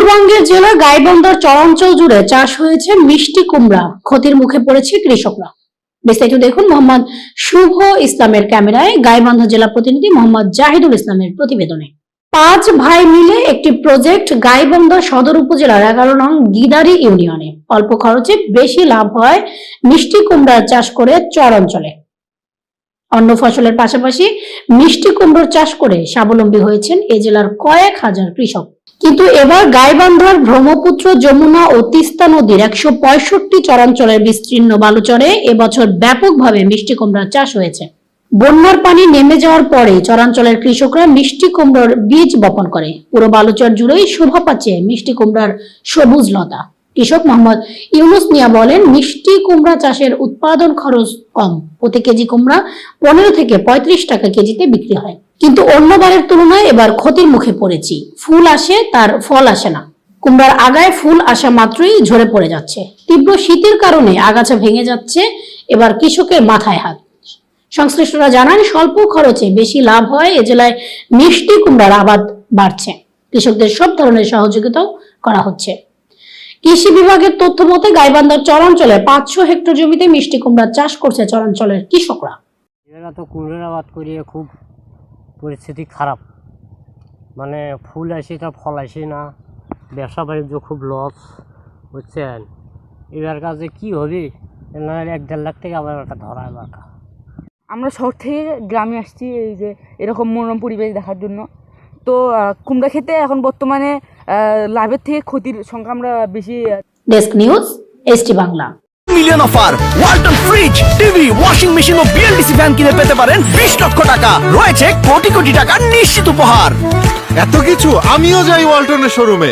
উত্তরবঙ্গের জেলা গাইবন্দর চরাঞ্চল জুড়ে চাষ হয়েছে মিষ্টি কুমড়া। ক্ষতির মুখে পড়েছে কৃষকরা। বিস্তারিত দেখুন মোহাম্মদ শুভ ইসলামের ক্যামেরায় গাইবান্ধা জেলা প্রতিনিধি মোহাম্মদ জাহিদুল ইসলামের প্রতিবেদনে। পাঁচ ভাই মিলে একটি প্রজেক্ট গাইবান্ধা সদর উপজেলার এগারো নং গিদারি ইউনিয়নে। অল্প খরচে বেশি লাভ হয় মিষ্টি কুমড়ার চাষ করে চর অঞ্চলে অন্য ফসলের পাশাপাশি মিষ্টি কুমড়োর চাষ করে স্বাবলম্বী হয়েছেন এ জেলার কয়েক হাজার কৃষক। কিন্তু এবার গাইবান্ধার ব্রহ্মপুত্র যমুনা ও তিস্তা নদীর একশো পঁয়ষট্টি চরাঞ্চলের বিস্তীর্ণ বালুচরে এবছর ব্যাপকভাবে মিষ্টি কুমড়ার চাষ হয়েছে। বন্যার পানি নেমে যাওয়ার পরে চরাঞ্চলের কৃষকরা মিষ্টি কুমড়ার বীজ বপন করে। পুরো বালুচর জুড়েই শোভা পাচ্ছে মিষ্টি কুমড়ার সবুজ লতা কৃষক মোহাম্মদ ইউনুস মিয়া বলেন, মিষ্টি কুমড়া চাষের উৎপাদন খরচ কম। প্রতি কেজি কুমড়া পনেরো থেকে পঁয়ত্রিশ টাকা কেজিতে বিক্রি হয়। কিন্তু অন্যবারের তুলনায় এবার ক্ষতির মুখে পড়েছি। ফুল আসে, তার ফল আসে না। কুমড়ার আগায় ফুল আসা মাত্রই ঝরে পড়ে যাচ্ছে। তীব্র শীতের কারণে আগাছা ভেঙে যাচ্ছে, এবার কৃষকের মাথায় হাত। সংশ্লিষ্টরা জানান, স্বল্প খরচে বেশি লাভ হয় এ জেলায় মিষ্টি কুমড়ার আবাদ বাড়ছে। কৃষকদের সব ধরনের সহযোগিতাও করা হচ্ছে। কৃষি বিভাগের তথ্য মতে গাইবান্ধার চরাঞ্চলে পাঁচশো হেক্টর জমিতে মিষ্টি কুমড়ার চাষ করছে চরাঞ্চলের কৃষকরা। এরা তো কুমড়োর আবাদ করিয়ে খুব পরিস্থিতি খারাপ। মানে ফুল আসে তা ফল আসে না ব্যবসা বাণিজ্য খুব লস বুঝছেন? এবার কাজে কি হবে? না এক দেড় লাখ থেকে আবার একটা ধরা দরকার আমরা শহর থেকে গ্রামে আসছি এই যে এরকম মনোরম পরিবেশ দেখার জন্য। তো কুমড়া খেতে এখন বর্তমানে আহ, লাভের থেকে ক্ষতির সংখ্যা আমরা বেশি desk news ST Bangla. Million offer Walton fridge TV washing machine ও বিএলডিসি ফ্যান কিনে পেতে পারেন বিশ লক্ষ টাকা। রয়েছে কোটি কোটি টাকা নিশ্চিত উপহার। এত কিছু আমিও যাই ওয়ালটনের শোরুমে